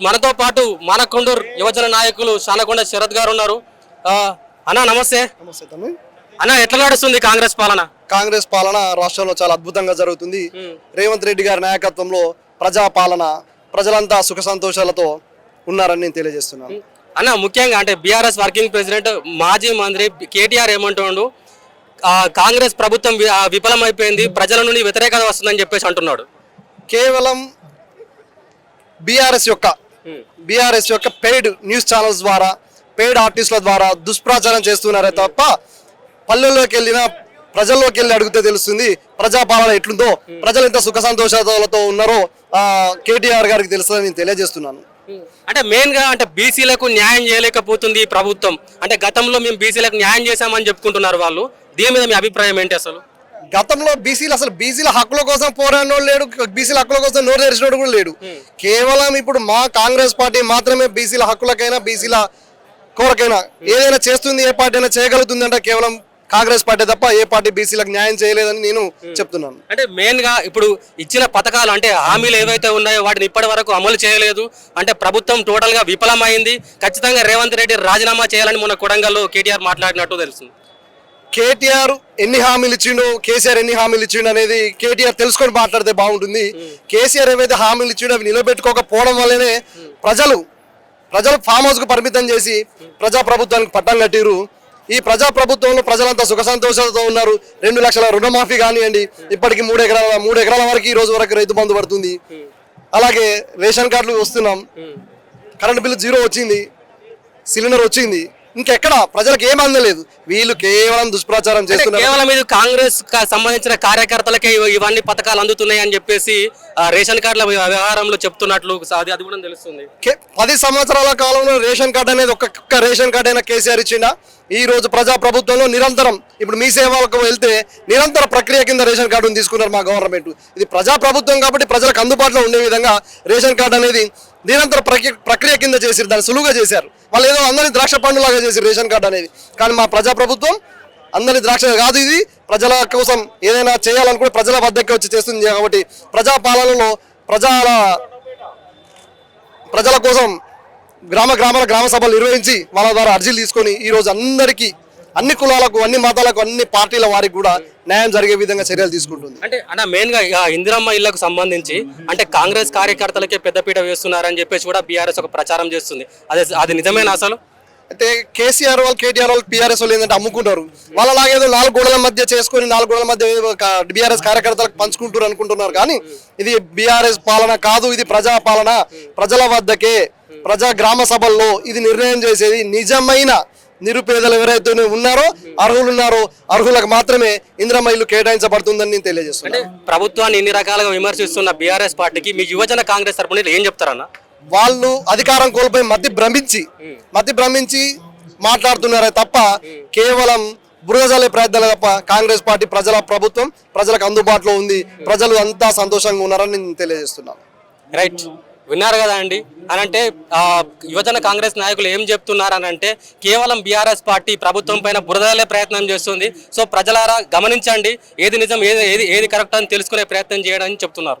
మనతో పాటు మానకొండూరు యువజన నాయకులు శానకొండ శరత్ గారు ఉన్నారు. అన్న నమస్తే. నమస్తే తమ్మి అన్న ఎట్లా నడుస్తుంది కాంగ్రెస్ పాలన? కాంగ్రెస్ పాలన రాష్ట్రంలో చాలా అద్భుతంగా జరుగుతుంది. రేవంత్ రెడ్డి గారి నాయకత్వంలో ప్రజా పాలన ప్రజలంతా సుఖ సంతోషాలతో ఉన్నారని నేను తెలియజేస్తున్నాను. అన్న ముఖ్యంగా అంటే బీఆర్ఎస్ వర్కింగ్ ప్రెసిడెంట్ మాజీ మంత్రి కేటీఆర్ ఏమంటుండు ఆ, కాంగ్రెస్ ప్రభుత్వం విఫలమైపోయింది ప్రజల నుండి వ్యతిరేకత వస్తుందని చెప్పేసి అంటున్నాడు. కేవలం బీఆర్ఎస్ యొక్క బీఆర్ఎస్ యొక్క పెయిడ్ న్యూస్ ఛానల్స్ ద్వారా పెయిడ్ ఆర్టిస్టుల ద్వారా దుష్ప్రచారం చేస్తున్నారే తప్ప పల్లెల్లోకి వెళ్ళిన ప్రజల్లోకి వెళ్ళి అడిగితే తెలుస్తుంది ప్రజాపాలన ఎట్లుందో ప్రజలు ఎంత సుఖ సంతోషాలతో ఉన్నారో కేటీఆర్ గారికి తెలుస్తుందని నేను తెలియజేస్తున్నాను. అంటే మెయిన్గా అంటే బీసీలకు న్యాయం చేయలేకపోతుంది ఈ ప్రభుత్వం. అంటే గతంలో మేము బీసీలకు న్యాయం చేశామని చెప్పుకుంటున్నారు వాళ్ళు. దీని మీద మీ అభిప్రాయం ఏంటి అసలు? గతంలో బీసీలు అసలు బీసీల హక్కుల కోసం పోరాడినోడు లేడు బీసీల హక్కుల కోసం నోరు తెరిచినోడు కూడా లేడు. కేవలం ఇప్పుడు మా కాంగ్రెస్ పార్టీ మాత్రమే బీసీల హక్కులకైనా బీసీల కోరకైనా ఏదైనా చేస్తుంది ఏ పార్టీ అయినా చేయగలుగుతుంది అంటే కేవలం కాంగ్రెస్ పార్టీ తప్ప ఏ పార్టీ బీసీలకు న్యాయం చేయలేదని నేను చెప్తున్నాను. అంటే మెయిన్గా ఇప్పుడు ఇచ్చిన పథకాలు అంటే హామీలు ఏవైతే ఉన్నాయో వాటిని ఇప్పటి వరకు అమలు చేయలేదు. అంటే ప్రభుత్వం టోటల్గా విఫలమైంది. ఖచ్చితంగా రేవంత్ రెడ్డి రాజీనామా చేయాలని మొన్న కొడంగల్లో కేటీఆర్ మాట్లాడినట్టు తెలుస్తుంది. కేటీఆర్ ఎన్ని హామీలు ఇచ్చిండు కేసీఆర్ ఎన్ని హామీలు ఇచ్చిండు అనేది కేటీఆర్ తెలుసుకొని మాట్లాడితే బాగుంటుంది. కేసీఆర్ ఏవైతే హామీలు ఇచ్చిండో అవి నిలబెట్టుకోకపోవడం వల్లనే ప్రజలు ప్రజలు ఫామ్ హౌస్కు పరిమితం చేసి ప్రజా ప్రభుత్వానికి పట్టం కట్టిరు ఈ ప్రజా ప్రభుత్వంలో ప్రజలంతా సుఖ సంతోషాలతో ఉన్నారు. రెండు లక్షల రుణమాఫీ కానివ్వండి. ఇప్పటికి మూడు ఎకరాల మూడు ఎకరాల వరకు ఈ రోజు వరకు రైతు బంధు పడుతుంది. అలాగే రేషన్ కార్డులు వస్తున్నాం. కరెంట్ బిల్లు జీరో వచ్చింది. సిలిండర్ వచ్చింది. ఇంకెక్కడ? ప్రజలకు ఏం అందలేదు వీళ్ళు కేవలం దుష్ప్రచారం చేస్తున్నారు. కేవలం ఇది కాంగ్రెస్ సంబంధించిన కార్యకర్తలకే ఇవ- ఇవన్నీ పథకాలు అందుతున్నాయి అని చెప్పేసి రేషన్ కార్డుల వ్యవహారంలో చెప్తున్నట్లు అది అది కూడా తెలుస్తుంది. పది సంవత్సరాల కాలంలో రేషన్ కార్డు అనేది ఒక్క రేషన్ కార్డు అయినా కేసీఆర్ ఇచ్చిండా? ఈ రోజు ప్రజా ప్రభుత్వంలో నిరంతరం ఇప్పుడు మీ సేవలకు వెళ్తే నిరంతర ప్రక్రియ కింద రేషన్ కార్డును తీసుకున్నారు మా గవర్నమెంట్. ఇది ప్రజా ప్రభుత్వం కాబట్టి ప్రజలకు అందుబాటులో ఉండే విధంగా రేషన్ కార్డు అనేది నిరంతర ప్రక్రియ ప్రక్రియ కింద చేసారు దాన్ని సులువుగా చేశారు. వాళ్ళు ఏదో అందరినీ ద్రాక్ష పండులాగా చేసి రేషన్ కార్డు అనేది. కానీ మా ప్రజా ప్రభుత్వం అందరి ద్రాక్ష కాదు ఇది. ప్రజల కోసం ఏదైనా చేయాలనుకుంటే ప్రజల వద్దకే వచ్చి చేస్తుంది కాబట్టి ప్రజా పాలనలో ప్రజల ప్రజల కోసం గ్రామ గ్రామాల గ్రామ సభలు నిర్వహించి వాళ్ళ ద్వారా అర్జీలు తీసుకొని ఈరోజు అందరికీ అన్ని కులాలకు అన్ని మతాలకు అన్ని పార్టీల వారికి కూడా న్యాయం జరిగే విధంగా చర్యలు తీసుకుంటుంది. అంటే అన్న మెయిన్గా ఇందిరమ్మ ఇళ్ళకు సంబంధించి అంటే కాంగ్రెస్ కార్యకర్తలకే పెద్దపీట వేస్తున్నారని చెప్పేసి కూడా బీఆర్ఎస్ ఒక ప్రచారం చేస్తుంది. అదే అది నిజమేనా అసలు? అయితే కేసీఆర్ వాళ్ళు కేటీఆర్ వాళ్ళు పీఆర్ఎస్ వాళ్ళు ఏంటంటే అమ్ముకుంటారు. వాళ్ళలాగా ఏదో నాలుగు గోడల మధ్య చేసుకొని నాలుగు గోడల మధ్య బీఆర్ఎస్ కార్యకర్తలకు పంచుకుంటారు అనుకుంటున్నారు. కానీ ఇది బీఆర్ఎస్ పాలన కాదు ఇది ప్రజా పాలన ప్రజల వద్దకే ప్రజా గ్రామ సభల్లో ఇది నిర్ణయం చేసేది నిజమైన నిరుపేదలు ఎవరైతే ఉన్నారో అర్హులు ఉన్నారో అర్హులకు మాత్రమే ఇంద్రమ ఇల్లు కేటాయించబడుతుందని నేను తెలియజేస్తున్నాను ప్రభుత్వాన్ని ఇన్ని రకాలుగా విమర్శిస్తున్న బీఆర్ఎస్ పార్టీకి మీ యువజన కాంగ్రెస్ తరపున ఏం చెప్తారన్న వాళ్ళు అధికారం కోల్పోయి మతి భ్రమించి మతి భ్రమించి మాట్లాడుతున్నారే తప్ప కేవలం బురదజల్లే ప్రయత్నాలు తప్ప కాంగ్రెస్ పార్టీ ప్రజల ప్రభుత్వం ప్రజలకు అందుబాటులో ఉంది. ప్రజలు అంతా సంతోషంగా ఉన్నారని నేను తెలియజేస్తున్నాను. రైట్. విన్నారు కదా అండి? అని అంటే యువజన కాంగ్రెస్ నాయకులు ఏం చెప్తున్నారు అని అంటే కేవలం బీఆర్ఎస్ పార్టీ ప్రభుత్వం పైన బురదలే ప్రయత్నం చేస్తుంది. సో ప్రజలారా గమనించండి ఏది నిజం ఏది ఏది ఏది కరెక్ట్ అని తెలుసుకునే ప్రయత్నం చేయడం చెప్తున్నారు.